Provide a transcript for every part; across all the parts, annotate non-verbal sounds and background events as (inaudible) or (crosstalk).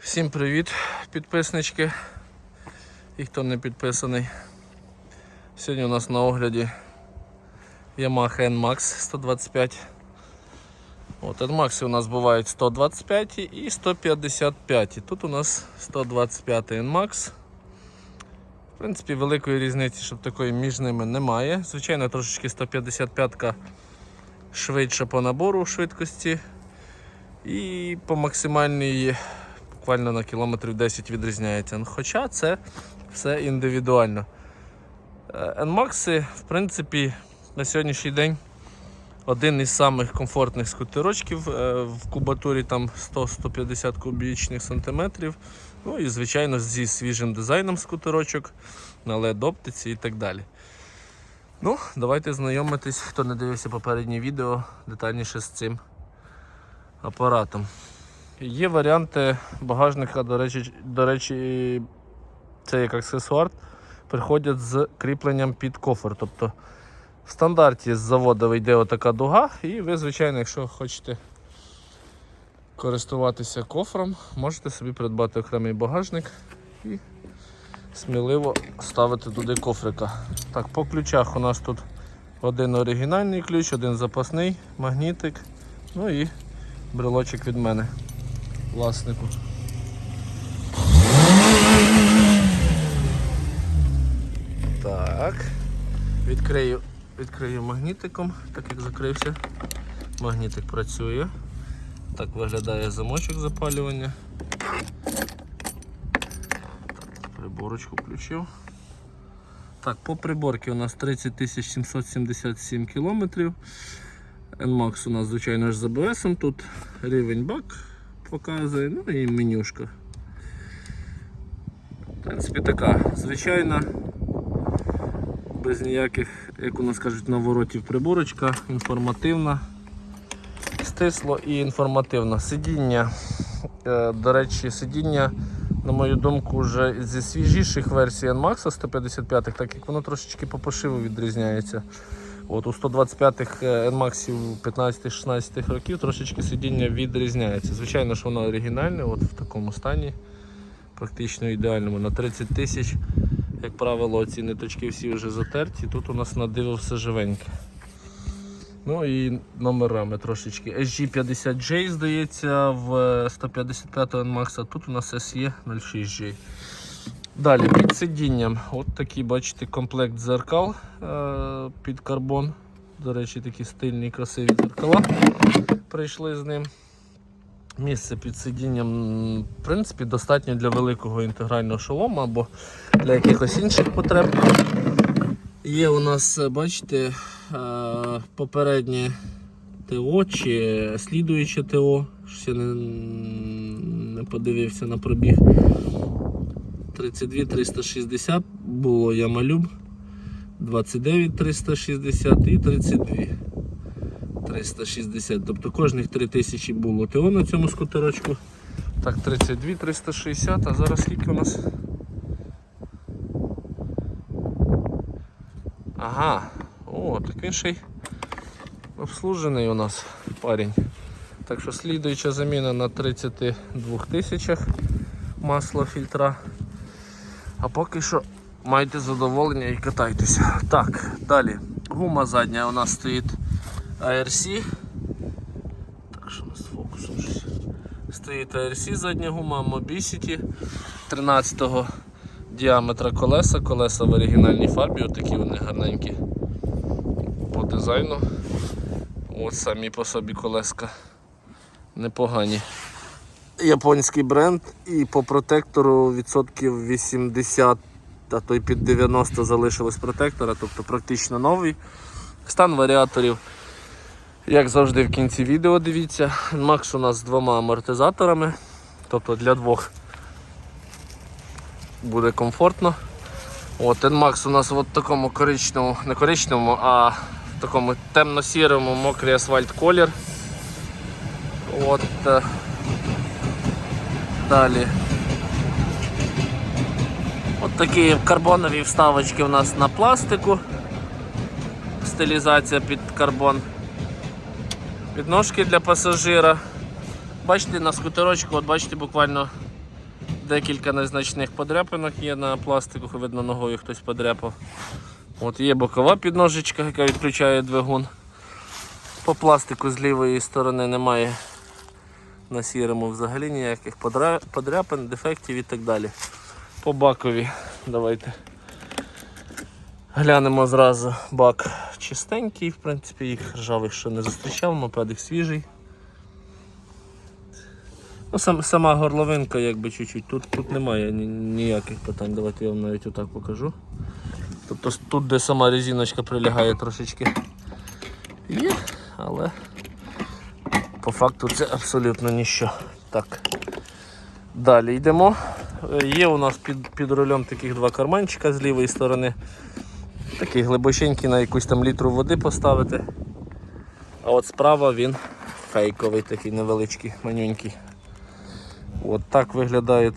Всім привіт, підписнички і хто не підписаний. Сьогодні у нас на огляді Yamaha NMAX 125. От NMAX у нас бувають 125 і 155. Тут у нас 125 NMAX. В принципі, великої різниці, щоб такої між ними немає. Звичайно, трошечки 155 швидше по набору швидкості. І по максимальній буквально на кілометрів 10 відрізняється. Ну, Хоча це все індивідуально. Е, NMAX, в принципі, на сьогоднішній день один із самих комфортних скутерочків е, в кубатурі там 100-150 кубічних сантиметрів. Ну і звичайно зі свіжим дизайном скутерочок на LED оптиці і так далі. Ну, давайте знайомитись, хто не дивився попереднє відео детальніше з цим апаратом. Є варіанти багажника, до речі, до речі, це як аксесуар, приходять з кріпленням під кофр. Тобто в стандарті з заводу вийде отака дуга, і ви, звичайно, якщо хочете користуватися кофром, можете собі придбати окремий багажник і сміливо ставити туди кофрика. Так, по ключах у нас тут один оригінальний ключ, один запасний, магнітик, ну і брелочок від мене, власнику. Так. Відкрию, відкрию магнітиком, так як закрився. Магнітик працює. Так виглядає замочок запалювання. Приборочку включив. Так, по приборці у нас 30 777 кілометрів. NMAX у нас, звичайно ж, з ABS. Тут рівень бак показує, ну і менюшка. В принципі, така звичайна, без ніяких, як у нас кажуть, наворотів приборочка, інформативна, стисло і інформативна. Сидіння, е, до речі, сидіння, на мою думку, вже зі свіжіших версій NMAX 155, так як воно трошечки по пошиву відрізняється. От У 125-х NMAX 15-16 років трошечки сидіння відрізняється. Звичайно, що воно оригінальне, от в такому стані, практично ідеальному. На 30 тисяч, як правило, ці ниточки всі вже затерті. Тут у нас на диво все живеньке. Ну і номерами трошечки. SG50J, здається, в 155 NMAX, а тут у нас SE 06J. Далі під сидінням, от такий, бачите, комплект дзеркал е, під карбон. До речі, такі стильні, красиві дзеркала прийшли з ним. Місце під сидінням, в принципі, достатньо для великого інтегрального шолома або для якихось інших потреб. Є у нас, бачите, е, попереднє ТО чи слідуюче ТО. Щось я не, не подивився на пробіг. 32 360 було Ямалюб, 29 360 і 32 360. Тобто кожних 3000 було ТО на цьому скутерочку. Так, 32 360, а зараз скільки у нас? Ага, о, так він ще й обслужений у нас парень. Так що слідуюча заміна на 32 тисячах масла фільтра. А поки що майте задоволення і катайтеся. Так, далі. Гума задня у нас стоїть ARC. Так, що у нас фокусом. Стоїть ARC задня гума Mobicity 13 діаметра колеса. Колеса в оригінальній фарбі, отакі вони гарненькі по дизайну. От самі по собі колеска непогані японський бренд і по протектору відсотків 80, а то й під 90 залишилось протектора, тобто практично новий. Стан варіаторів, як завжди, в кінці відео дивіться. Макс у нас з двома амортизаторами, тобто для двох буде комфортно. От NMAX у нас в такому коричневому, не коричневому, а в такому темно-сірому мокрий асфальт колір. От, е, Далі. От такі карбонові вставочки у нас на пластику. Стилізація під карбон. Підножки для пасажира. Бачите, на скутерочку, от бачите, буквально Декілька незначних подряпинок є на пластику, видно ногою хтось подряпав. От є бокова підножечка, яка відключає двигун. По пластику з лівої сторони немає на сірому взагалі ніяких подряпин, дефектів і так далі. По бакові давайте глянемо зразу. Бак чистенький, в принципі, їх ржавих ще не зустрічав, мопедик свіжий. Ну, сам, сама горловинка якби чуть-чуть. Тут, тут немає ні- ніяких питань. Давайте я вам навіть отак покажу. Тобто тут, де сама резиночка прилягає трошечки є, але по факту це абсолютно ніщо. Так. Далі йдемо. Е, Є у нас під, під рулем таких два карманчика з лівої сторони. Такий глибоченький на якусь там літру води поставити. А от справа він фейковий, такий невеличкий, манюнький. От так виглядає. У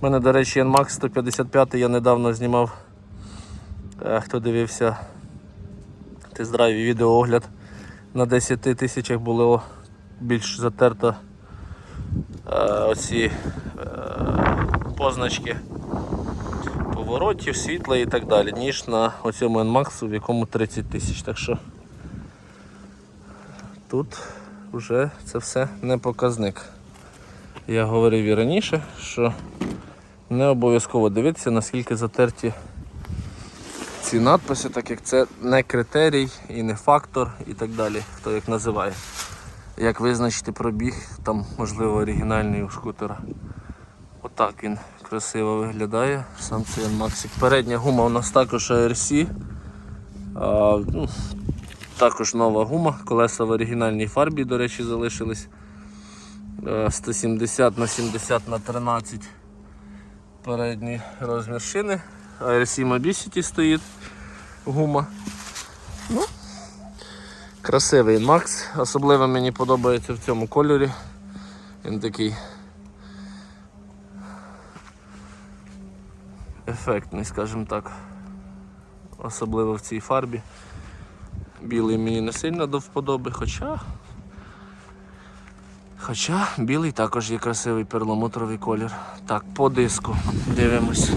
мене, до речі, NMAX 155 я недавно знімав. Е, Хто дивився тест-драйв відеоогляд на 10 тисячах було більш затерто е, оці е, позначки поворотів, світла і так далі, ніж на оцьому NMAX, в якому 30 тисяч. Так що тут вже це все не показник. Я говорив і раніше, що не обов'язково дивитися, наскільки затерті ці надписи, так як це не критерій і не фактор і так далі, хто як називає. Як визначити пробіг, там можливо оригінальний у скутера. Отак він красиво виглядає, сам цей Максик. Передня гума у нас також ARC. А, ну, також нова гума, колеса в оригінальній фарбі, до речі, залишились. Е, 170 на 70 на 13 передній розмір шини. ARC Mobicity стоїть гума. Ну, красивий Макс. Особливо мені подобається в цьому кольорі. Він такий ефектний, скажімо так. Особливо в цій фарбі. Білий мені не сильно до вподоби, хоча. Хоча білий також є красивий перламутровий колір. Так, по диску дивимось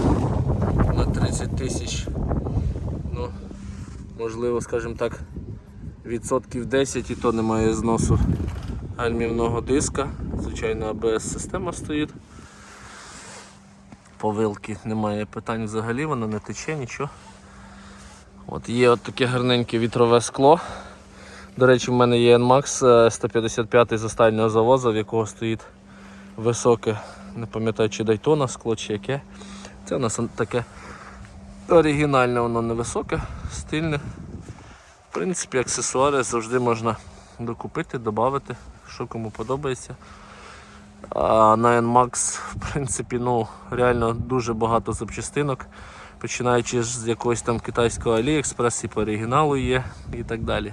на 30 тисяч. Ну, можливо, скажімо так, відсотків 10 і то немає зносу гальмівного диска. Звичайно, АБС-система стоїть. По вилки немає питань взагалі, воно не тече, нічого. От є от таке гарненьке вітрове скло. До речі, в мене є NMAX е, 155 з останнього завозу, в якого стоїть високе, не пам'ятаю, чи Дайтона скло, чи яке. Це у нас таке оригінальне, воно невисоке, стильне. В принципі, аксесуари завжди можна докупити, додати, що кому подобається. А на NMAX, в принципі, ну, реально дуже багато запчастинок. Починаючи з якогось там китайського AliExpress і по оригіналу є і так далі.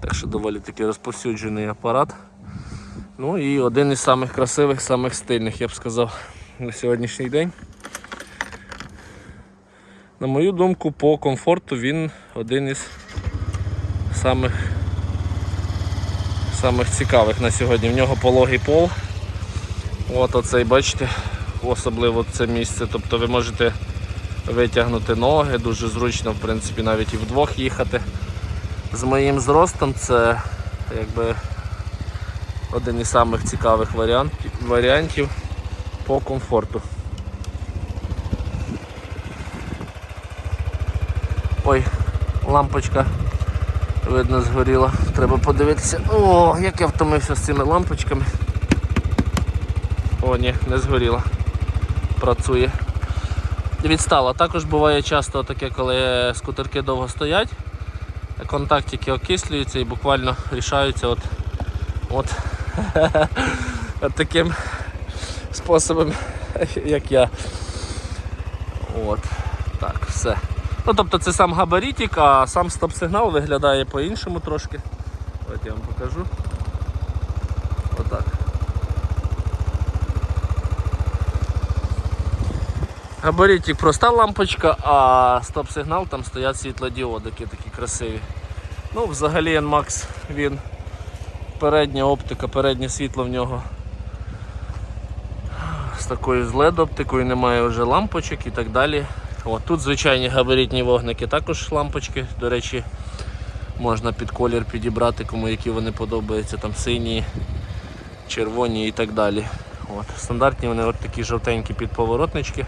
Так що доволі таки розповсюджений апарат. Ну і один із самих красивих, самих стильних, я б сказав, на сьогоднішній день. На мою думку, по комфорту він один із самих, самих цікавих на сьогодні. В нього пологий пол. От оцей, бачите, особливо це місце. Тобто ви можете витягнути ноги, дуже зручно, в принципі, навіть і вдвох їхати. З моїм зростом це якби один із самих цікавих варіантів, по комфорту. Ой, лампочка видно згоріла. Треба подивитися. О, як я втомився з цими лампочками. О, ні, не згоріла. Працює. Відстала. Також буває часто таке, коли скутерки довго стоять, контактики окислюються і буквально рішаються от, от, (laughs) от таким способом, (laughs) як я. От, так, все. Ну, тобто це сам габаритик, а сам стоп-сигнал виглядає по-іншому трошки. От я вам покажу. Отак. Габаритик проста лампочка, а стоп-сигнал там стоять світлодіодики такі красиві. Ну, взагалі NMAX він передня оптика, переднє світло в нього з такою з LED оптикою, немає вже лампочок і так далі. От тут звичайні габаритні вогники, також лампочки. До речі, можна під колір підібрати, кому які вони подобаються, там сині, червоні і так далі. От. Стандартні вони от такі жовтенькі підповоротнички.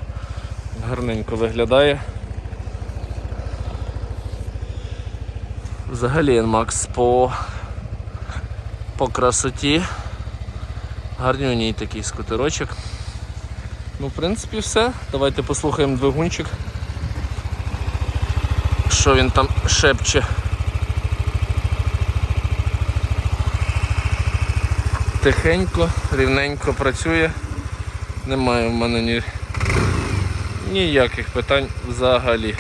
Гарненько виглядає. Взагалі NMAX по, по красоті. Гарнюній такий скутерочок. Ну, в принципі, все. Давайте послухаємо двигунчик. Що він там шепче. Тихенько, рівненько працює. Немає в мене ні... ніяких питань взагалі.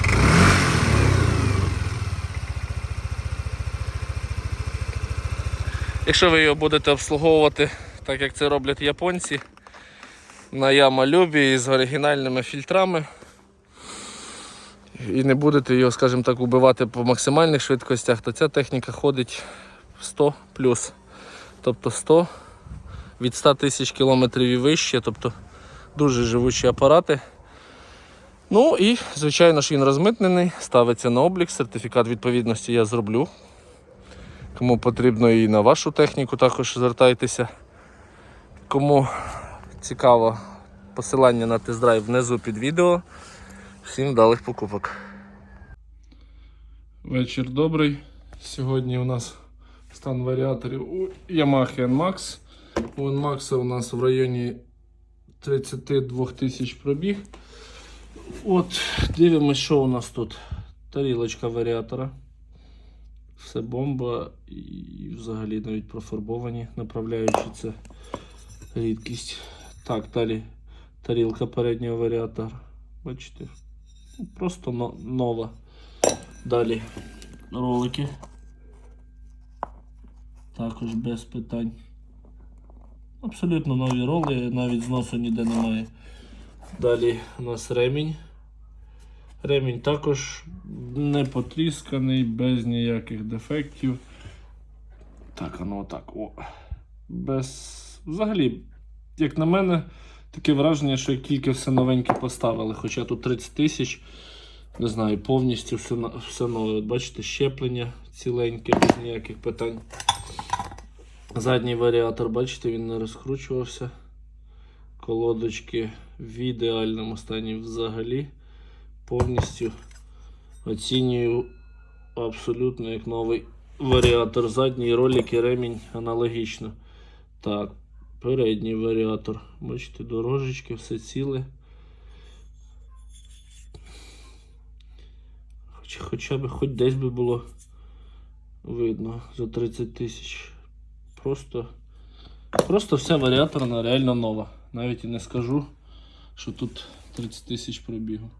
Якщо ви його будете обслуговувати, так як це роблять японці, на ямолюбі з оригінальними фільтрами. І не будете його, скажімо так, убивати по максимальних швидкостях, то ця техніка ходить 100 плюс. Тобто 100 від 100 тисяч кілометрів і вище, тобто дуже живучі апарати. Ну і, звичайно ж, він розмитнений, ставиться на облік, сертифікат відповідності я зроблю. Кому потрібно і на вашу техніку також звертайтеся. Кому цікаво, посилання на тест-драйв внизу під відео. Всім вдалих покупок. Вечір добрий. Сьогодні у нас стан варіаторів у Yamaha NMAX. У NMAX у нас в районі 32 тисяч пробіг. От, дивимось, що у нас тут. Тарілочка варіатора. Все бомба і взагалі навіть профарбовані, направляючи це рідкість. Так, далі тарілка переднього варіатора. Бачите? Ну, Просто но- нова. Далі ролики. Також без питань. Абсолютно нові роли, навіть зносу ніде немає. Далі у нас ремінь. Ремінь також не потрісканий, без ніяких дефектів. Так, воно отак. О. Без. Взагалі, як на мене, таке враження, що тільки все новеньке поставили. Хоча тут 30 тисяч, не знаю, повністю все, все нове. Бачите, щеплення ціленьке, без ніяких питань. Задній варіатор, бачите, він не розкручувався. Колодочки в ідеальному стані взагалі. Повністю оцінюю абсолютно як новий варіатор. Задній ролик і ремінь аналогічно. Так, передній варіатор. Бачите, дорожечки, все ціле. Хоч, хоча б хоч десь би було видно за 30 тисяч. Просто, просто вся варіаторна реально нова. Навіть і не скажу, що тут 30 тисяч пробігу.